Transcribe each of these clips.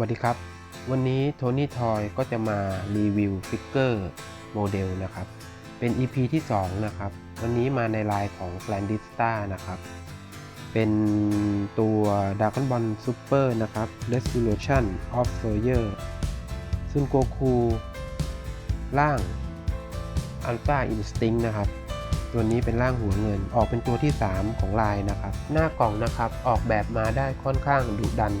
วัสดีครับ วันนี้โทนี่ทอยก็จะมารีวิวฟิกเกอร์โมเดลนะครับ เป็น EP ที่ 2 นะครับ วันนี้มาในลายของ g l a n d i s t a นะครับ เป็นตัว Dragon Ball Super นะครับ Resolution of Fire ซึ่งโกคูร่าง Alpha Instinct นะครับตัวนี้เป็นร่างหัวเงินออกเป็นตัวที่ 3 ของลายนะครับ หน้ากล่องนะครับออกแบบมาได้ค่อนข้างดุดัน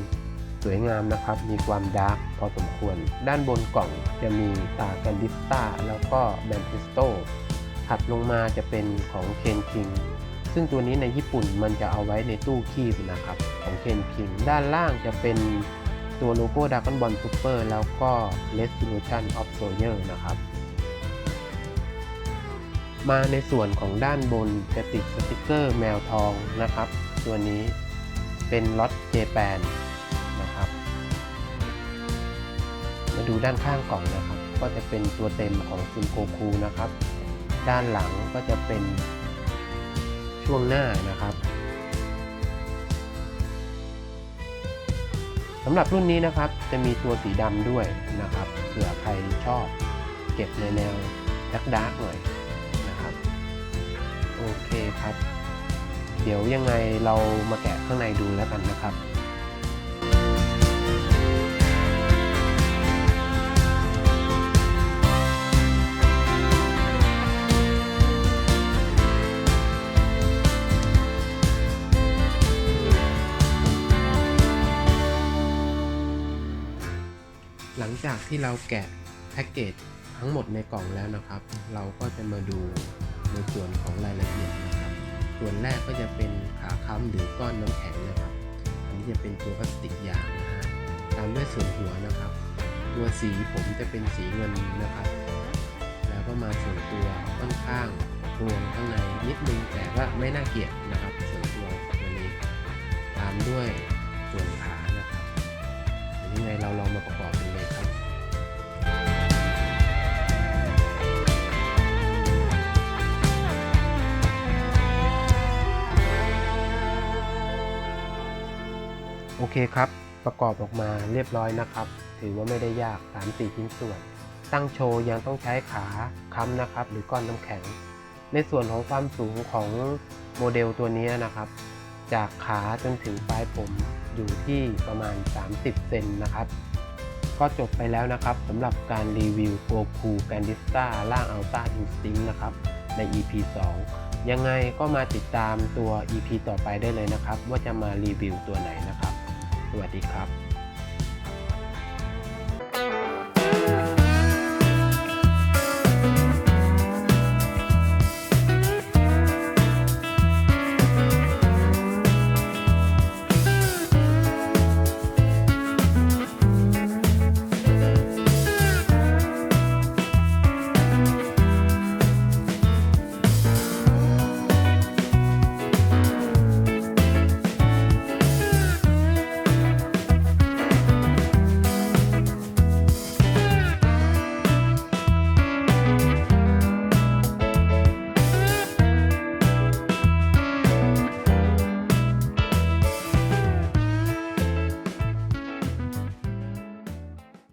วยงามนะครับ มีความดาร์กพอสมควร ด้านบนกล่องจะมีตาแกนดิสตาแล้วก็แบนทิสโตถัดลงมาจะเป็นของเคนคิงซึ่งตัวนี้ในญี่ปุ่นมันจะเอาไว้ในตู้คีบนะครับของเคนคิงด้านล่างจะเป็นตัวโลโก้ดัก o n บอลซูเปอร์แล้วก็ Resolution of Soyer นะครับ มาในส่วนของด้านบนจะติดสติกเกอร์แมวทองนะครับ ตัวนี้เป็นล็อตเจแปน ดูด้านข้างกล่องนะครับ ก็จะเป็นตัวเต็มของซุนโกคูนะครับ ด้านหลังก็จะเป็นช่วงหน้านะครับสำหรับรุ่นนี้นะครับจะมีตัวสีดำด้วยนะครับเผื่อใครชอบเก็บในแนวดักดาร์กหน่อยนะครับโอเคครับ เดี๋ยวยังไงเรามาแกะข้างในดูแล้วกันนะครับ หลังจากที่เราแกะแพ็กเกจทั้งหมดในกล่องแล้วนะครับ เราก็จะมาดูในส่วนของรายละเอียดนะครับ ส่วนแรกก็จะเป็นขาค้ำหรือก้อนน้ำแข็งนะครับ อันนี้จะเป็นตัวพลาสติกยางนะฮะตามด้วยส่วนหัวนะครับ ตัวสีผมจะเป็นสีเงินนะครับ แล้วก็มาส่วนตัวค่อนข้างรวงข้างในนิดนึงแต่ว่าไม่น่าเกลียดนะครับ ส่วนตัวตัวนี้ ตามด้วยส่วนขา ยังไงเราลองมาประกอบดูเลยครับโอเคครับ ประกอบออกมาเรียบร้อยนะครับ ถือว่าไม่ได้ยาก 3-4ชิ้นส่วน ตั้งโชว์ยังต้องใช้ขาค้ำนะครับ หรือก้อนน้ำแข็ง ในส่วนของความสูงของโมเดลตัวนี้นะครับ จากขาจนถึงปลายผม อยู่ที่ประมาณ 30 เซนนะครับ ก็จบไปแล้วนะครับสำหรับการรีวิวโกคูแกนดิสตาล่างอัลต้าอินสติ้งนะครับ ใน EP 2 ยังไงก็มาติดตามตัว EP ต่อไปได้เลยนะครับ ว่าจะมารีวิวตัวไหนนะครับ สวัสดีครับ